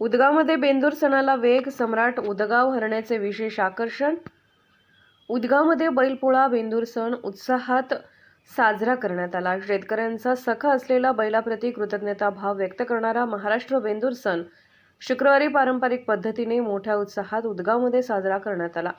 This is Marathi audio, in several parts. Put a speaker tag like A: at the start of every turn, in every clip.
A: उदगावमध्ये बेंदूर सणाला वेग सम्राट उदगाव हरण्याचे विशेष आकर्षण. उदगावमध्ये बैलपोळा बेंदूर सण उत्साहात साजरा करण्यात आला. शेतकऱ्यांचा सखा असलेला बैलाप्रती कृतज्ञता भाव व्यक्त करणारा महाराष्ट्र बेंदूर सण शुक्रवारी पारंपरिक पद्धतीने मोठ्या उत्साहात उदगावमध्ये साजरा करण्यात आला.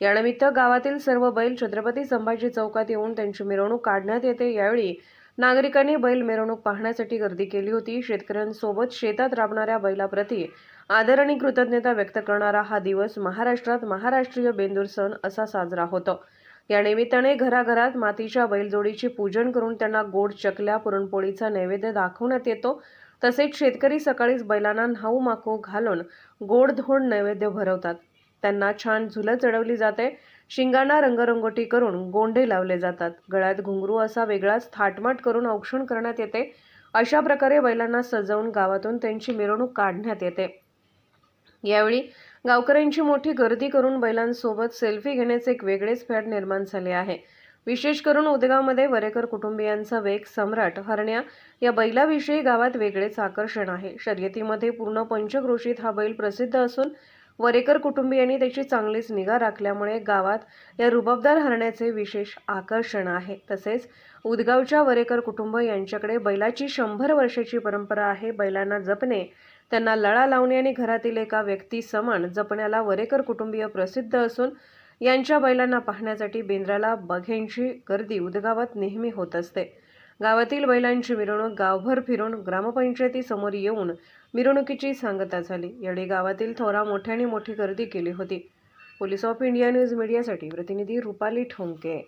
A: यानिमित्त गावातील सर्व बैल छत्रपती संभाजी चौकात येऊन त्यांची मिरवणूक काढण्यात येते. यावेळी नागरिकांनी बैल मिरवणूक पाहण्यासाठी गर्दी केली होती. शेतकऱ्यांसोबत शेतात राबणाऱ्या बैलाप्रती आदर आणि कृतज्ञता व्यक्त करणारा हा दिवस महाराष्ट्रात महाराष्ट्रीय बेंदूर सण असा साजरा होतो. या निमित्ताने घराघरात मातीच्या बैलजोडीची पूजन करून त्यांना गोड चकल्या पुरणपोळीचा नैवेद्य दाखवण्यात येतो. तसेच शेतकरी सकाळीच बैलांना न्हाऊ माखू घालून गोडधोड नैवेद्य भरवतात. त्यांना छान झुलं चढवली जाते. शिंगांना रंगरंगोटी करून गोंडे लावले जातात. गळ्यात घुंगरू असा वेगळाच थाटमाट करून औक्षण करण्यात येते. अशा प्रकारे बैलांना सजवून गावातून त्यांची मिरवणूक काढण्यात येते. यावेळी गावकऱ्यांची मोठी गर्दी करून बैलांसोबत सेल्फी घेण्याचे एक वेगळेच फॅड निर्माण झाले आहे. विशेष करून उदगावमध्ये वरेकर कुटुंबियांचा वेग सम्राट हरण्या या बैलाविषयी गावात वेगळेच आकर्षण आहे. शर्यतीमध्ये पूर्ण पंचक्रोशीत हा बैल प्रसिद्ध असून वरेकर कुटुंबियांनी त्याची चांगलीच निगा राखल्यामुळे गावात या रुबाबदार हरण्याचे विशेष आकर्षण आहे. तसेच उदगावच्या वरेकर कुटुंब यांच्याकडे बैलाची शंभर वर्षाची परंपरा आहे. बैलांना जपणे त्यांना लळा लावणे आणि घरातील एका व्यक्ती समान जपण्याला वरेकर कुटुंबीय प्रसिद्ध असून यांच्या बैलांना पाहण्यासाठी बेंद्राला बघ्यांची गर्दी उदगावात नेहमी होत असते. गावातील बैलांची मिरवणूक गावभर फिरून ग्रामपंचायतीसमोर येऊन मिरवणुकीची सांगता झाली. यावेळी गावातील थोरा मोठ्याने मोठी गर्दी केली होती. पोलीस ऑफ इंडिया न्यूज मीडियासाठी प्रतिनिधी रुपाली ठोंके